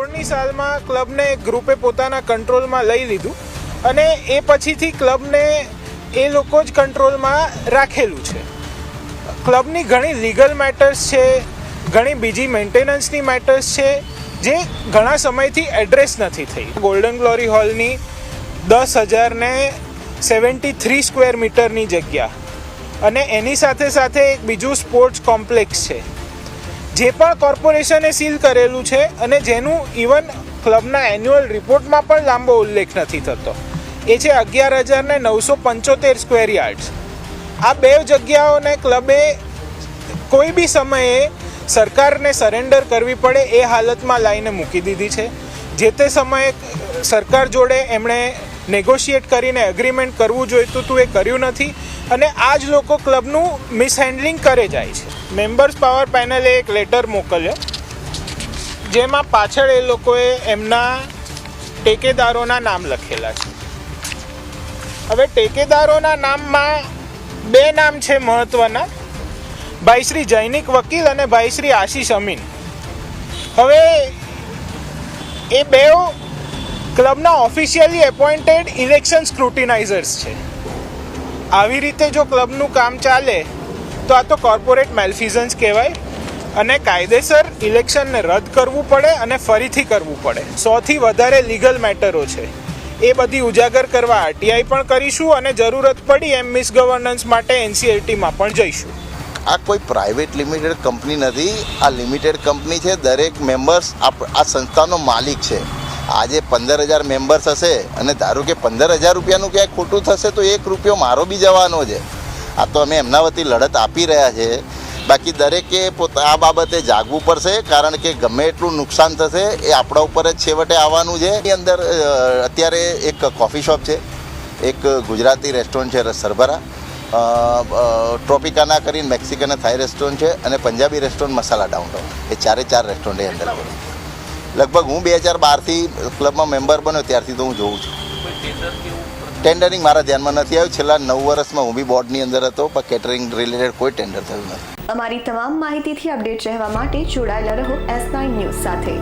સોળની સાલમાં ક્લબને ગ્રુપે પોતાના કંટ્રોલમાં લઈ લીધું અને એ પછીથી ક્લબને એ લોકો જ કંટ્રોલમાં રાખેલું છે. ક્લબની ઘણી લીગલ મેટર્સ છે, ઘણી બીજી મેન્ટેનન્સની મેટર્સ છે, જે ઘણા સમયથી એડ્રેસ નથી થઈ. ગોલ્ડન ગ્લોરી હોલની દસ હજારને સેવન્ટી થ્રી સ્ક્વેર મીટરની જગ્યા અને એની સાથે સાથે એક બીજું સ્પોર્ટ્સ કોમ્પ્લેક્સ છે. જે પણ કોર્પોરેશને સીલ કરેલું છે અને જેનું ઇવન ક્લબના એન્યુઅલ રિપોર્ટમાં પણ લાંબો ઉલ્લેખ નથી થતો. એ છે અગિયાર હજાર ને નવસો પંચોતેર સ્ક્વેર યાર્ડ્સ. આ બે જગ્યાઓને ક્લબે કોઈ બી સમયે સરકારને સરેન્ડર કરવી પડે એ હાલતમાં લાઈને મૂકી દીધી છે. જે તે સમયે સરકાર જોડે એમણે નેગોશિએટ કરીને એગ્રીમેન્ટ કરવું જોઈતું હતું એ કર્યું નથી અને આ જ લોકો ક્લબનું મિસહેન્ડલિંગ કરે જાય છે. મેમ્બર્સ પાવર પેનલે એક લેટર મોકલ્યો, જેમાં પાછળ એ લોકોએ એમના ટેકેદારોના નામ લખેલા છે. હવે ટેકેદારોના નામમાં બે નામ છે મહત્વના, ભાઈ શ્રી જૈનિક વકીલ અને ભાઈ શ્રી આશીષ અમીન. હવે એ બેઓ ક્લબના ઓફિશિયલી એપોઇન્ટેડ ઇલેક્શન સ્ક્રુટિનાઇઝર્સ છે. આવી રીતે જો ક્લબનું કામ ચાલે તો આ તો કોર્પોરેટ મેલ્ફિઝન્સ કહેવાય. અને કાયદેસર ઇલેક્શનને રદ કરવું પડે અને ફરીથી કરવું પડે. સૌથી વધારે લીગલ મેટરો છે. એ બધી ઉજાગર કરવા આરટીઆઈ પણ કરીશું અને જરૂરત પડી એમ મિસગવર્નન્સ માટે એનસીએલટીમાં પણ જઈશું. આ કોઈ પ્રાઇવેટ લિમિટેડ કંપની નથી. આ લિમિટેડ કંપની છે. દરેક મેમ્બર્સ આ સંસ્થાનો માલિક છે. આજે પંદર હજાર મેમ્બર્સ હશે અને ધારો કે પંદર હજાર રૂપિયાનું ક્યાંય ખોટું થશે તો એક રૂપિયો મારો બી જવાનો છે. આ તો અમે એમના વતી લડત આપી રહ્યા છે. બાકી દરેકે પોતા આ બાબતે જાગવું પડશે, કારણ કે ગમે એટલું નુકસાન થશે, એ આપણા ઉપર જ છેવટે આવવાનું છે. એની અંદર અત્યારે એક કોફી શોપ છે, એક ગુજરાતી રેસ્ટોરન્ટ છે, સરભરા. ટ્રોપિકાના કરીને મેક્સિકન થાઈ રેસ્ટોરન્ટ છે અને પંજાબી રેસ્ટોરન્ટ મસાલા ડાઉનટાઉન એ ચારે ચાર રેસ્ટોરન્ટ એ અંદર લગભગ હું બે હજાર બારથી ક્લબમાં મેમ્બર બન્યો, ત્યારથી તો હું જોઉં છું. ટેન્ડરિંગ મારા ધ્યાનમાં નથી આવ્યું. છેલ્લા નવ વર્ષમાં હું બી બોર્ડની અંદર હતો, પણ કેટરિંગ રિલેટેડ કોઈ ટેન્ડર થયું નથી. અમારી તમામ માહિતીથી અપડેટ રહેવા માટે જોડાયેલા રહો એસ નાઇન ન્યૂઝ સાથે.